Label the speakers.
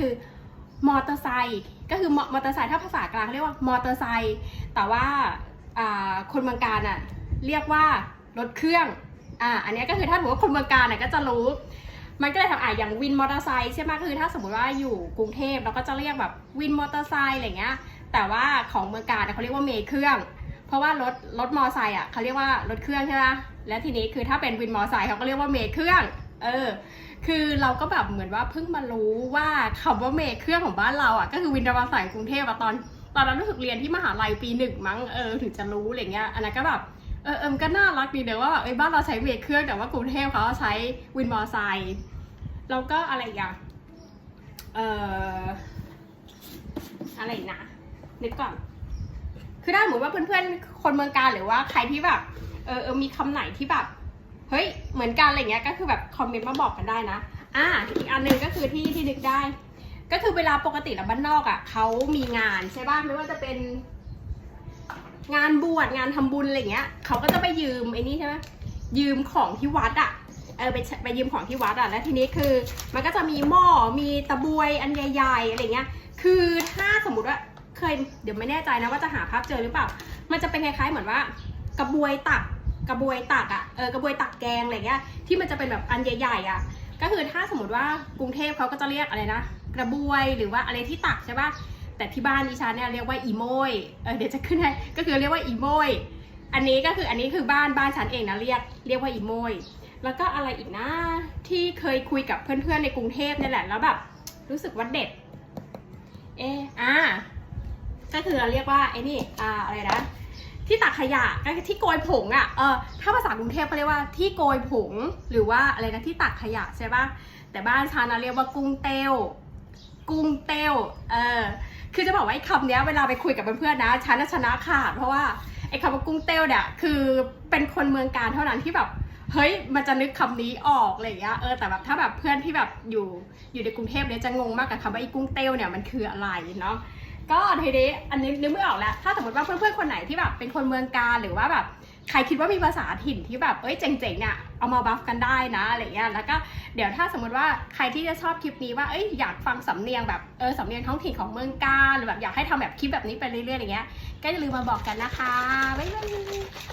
Speaker 1: คือมอเตอร์ไซค์ก็คือมอเตอร์ไซค์ถ้าภาษากลางเรียกว่ามอเตอร์ไซค์แต่ว่าคนเมืองการอะเรียกว่ารถเครื่องอ่าอันนี้ก็คือถ้าถือว่าคนเมืองการอะก็จะรู้ มันก็เลยทำอะอย่างวินมอเตอร์ไซค์ใช่ไหมคือถ้าสมมติว่าอยู่กรุงเทพเราก็จะเรียกแบบวินมอเตอร์ไซค์อะไรเงี้ยแต่ว่าของเมืองการอะเขาเรียกว่าเมย์เครื่อง เพราะว่ารถรถมอเตอร์ไซค์อะเขาเรียกว่ารถเครื่องใช่ไหมและทีนี้คือถ้าเป็นวินมอเตอร์ไซค์เขาก็เรียกว่าเมย์เครื่อง เออ คือเราก็แบบเหมือนว่าเพิ่งมารู้ว่าคำว่าเมย์เครื่องของบ้านเราอะก็คือวินมอไซค์กรุงเทพอะตอนตอนนั้นรู้สึกเรียนที่มหาลัยปีหนึ่งมั้งเออถึงจะรู้อะไรเงี้ยอันนั้นก็แบบเออเออมันก็น่ารักดีเนอะว่าแบบเอ้บ้านเราใช้เมย์เครื่องแต่ว่ากรุงเทพเขาใช้วินมอไซค์แล้วก็อะไรอย่างเอ่ออะไรนะนึกก่อน คือถ้าสมมติว่าเพื่อนๆคนเมืองการหรือว่าใครที่แบบเออเออมีคำไหนที่แบบ ฮ้ยเหมือนกันอะไรเงี้ยก็คือแบบคอมเมนต์มาบอกกันได้นะอ่าอีกอันหนึงก็คือที่ที่นึกได้ ก็คือเวลาปกติแล้วบ้านนอกอะเขามีงานใช่ป่ะไม่ว่าจะเป็น งานบวชงานทำบุญอะไรเงี้ยเขาก็จะไปยืมไอ้นี่ใช่ไหมยืมของที่วัดอะเออไปไปยืมของที่วัดอะแล้วทีนี้คือ มันก็จะมีหม้อมีตะบวยอันใหญ่ๆอะไรเงี้ย คือถ้าสมมติว่าเคยเดี๋ยวไม่แน่ใจนะว่าจะหาภาพเจอหรือเปล่า มันจะเป็นคล้ายๆเหมือนว่ากระบวยตัก กระบวยตักอะเออกระบวยตักแกงอะไรเงี้ยที่มันจะเป็นแบบอันใหญ่ๆอะก็คือถ้าสมมติว่ากรุงเทพเขาก็จะเรียกอะไรนะ กระบวยหรือว่าอะไรที่ตักใช่ปะแต่ที่บ้านดิฉันเนี่ยเรียกว่าอีโมยเออเดี๋ยวจะขึ้นให้ก็คือเรียกว่าอีโมยอันนี้ก็คืออันนี้คือบ้านบ้านฉันเองนะเรียกเรียกว่าอีโมยแล้วก็อะไรอีกนะที่เคยคุยกับเพื่อนๆในกรุงเทพเนี่ยแหละแล้วแบบรู้สึกว่าเด็ดเอะอ่าก็คือเราเรียกว่าไอ้นี่อ่าอะไรนะ ที่ตักขยะก็ที่โกยผงอะเออถ้าภาษากรุงเทพเขาเรียกว่าที่โกยผงหรือว่าอะไรนะที่ตักขยะใช่ปะแต่บ้านฉันะเรียกว่ากุ้งเต้วกุ้งเต้วเออคือจะบอกว่าไอ้คำนี้เวลาไปคุยกับเพื่อนๆนะฉันะชนะขาดเพราะว่าไอ้คำว่ากุ้งเต้วเนี่ยคือเป็นคนเมืองการเท่านั้นที่แบบเฮ้ยมันจะนึกคำนี้ออกอะไรอย่างเงี้ยเออแต่แบบถ้าแบบเพื่อนที่แบบอยู่อยู่ในกรุงเทพเนี่ยจะงงมากกับคำว่าไอ้กุ้งเต้วเนี่ยมันคืออะไรเนาะ ก็ทีนี้อันนี้นึกไม่ออกแล้ว ถ้าสมมติว่าเพื่อนๆคนไหนที่แบบเป็นคนเมืองการหรือว่าแบบใครคิดว่ามีภาษาถิ่นที่แบบเอ้ยเจ๋งๆเนี่ยเอามาบัฟกันได้นะอะไรเงี้ยแล้วก็เดี๋ยวถ้าสมมติว่าใครที่จะชอบคลิปนี้ว่าเอ้ยอยากฟังสำเนียงแบบเออสำเนียงท้องถิ่นของเมืองกาหรือแบบอยากให้ทำแบบคลิปแบบนี้ไปเรื่อยๆอย่างเงี้ยก็อย่าลืมมาบอกกันนะคะบ๊ายบาย